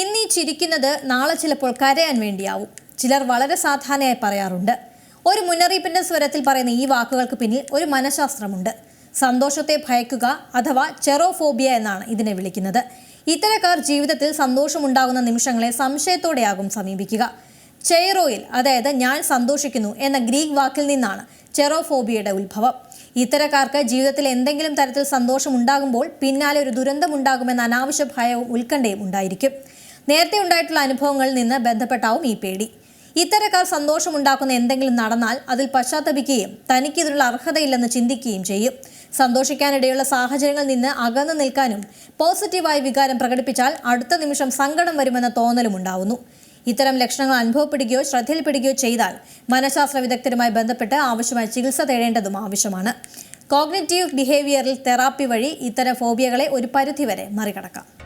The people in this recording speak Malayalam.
ഇന്നീ ചിരിക്കുന്നത് നാളെ ചിലപ്പോൾ കരയാൻ വേണ്ടിയാവും. ചിലർ വളരെ സാധാരണയായി പറയാറുണ്ട്. ഒരു മുന്നറിയിപ്പിന്റെ സ്വരത്തിൽ പറയുന്ന ഈ വാക്കുകൾക്ക് പിന്നിൽ ഒരു മനഃശാസ്ത്രമുണ്ട്. സന്തോഷത്തെ ഭയക്കുക അഥവാ ചെറോഫോബിയ എന്നാണ് ഇതിനെ വിളിക്കുന്നത്. ഇത്തരക്കാർ ജീവിതത്തിൽ സന്തോഷമുണ്ടാകുന്ന നിമിഷങ്ങളെ സംശയത്തോടെയാകും സമീപിക്കുക. ചെയറോയിൽ അതായത് ഞാൻ സന്തോഷിക്കുന്നു എന്ന ഗ്രീക്ക് വാക്കിൽ നിന്നാണ് ചെറോഫോബിയയുടെ ഉത്ഭവം. ഇത്തരക്കാർക്ക് ജീവിതത്തിൽ എന്തെങ്കിലും തരത്തിൽ സന്തോഷം ഉണ്ടാകുമ്പോൾ പിന്നാലെ ഒരു ദുരന്തമുണ്ടാകുമെന്ന അനാവശ്യ ഭയവും ഉത്കണ്ഠയും ഉണ്ടായിരിക്കും. നേരത്തെ ഉണ്ടായിട്ടുള്ള അനുഭവങ്ങളിൽ നിന്ന് ബന്ധപ്പെട്ടാവും ഈ പേടി. ഇത്തരക്കാർ സന്തോഷമുണ്ടാക്കുന്ന എന്തെങ്കിലും നടന്നാൽ അതിൽ പശ്ചാത്തപിക്കുകയും തനിക്കിതിനുള്ള അർഹതയില്ലെന്ന് ചിന്തിക്കുകയും ചെയ്യും. സന്തോഷിക്കാനിടയുള്ള സാഹചര്യങ്ങളിൽ നിന്ന് അകന്നു നിൽക്കാനും പോസിറ്റീവായ വികാരം പ്രകടിപ്പിച്ചാൽ അടുത്ത നിമിഷം സങ്കടം വരുമെന്ന തോന്നലും ഉണ്ടാവുന്നു. ഇത്തരം ലക്ഷണങ്ങൾ അനുഭവപ്പെടുകയോ ശ്രദ്ധയിൽപ്പെടുകയോ ചെയ്താൽ മനഃശാസ്ത്ര വിദഗ്ധരുമായി ബന്ധപ്പെട്ട് ആവശ്യമായ ചികിത്സ തേടേണ്ടതും ആവശ്യമാണ്. കോഗ്നിറ്റീവ് ബിഹേവിയറൽ തെറാപ്പി വഴി ഇത്തരം ഫോബിയകളെ ഒരു പരിധിവരെ മറികടക്കാം.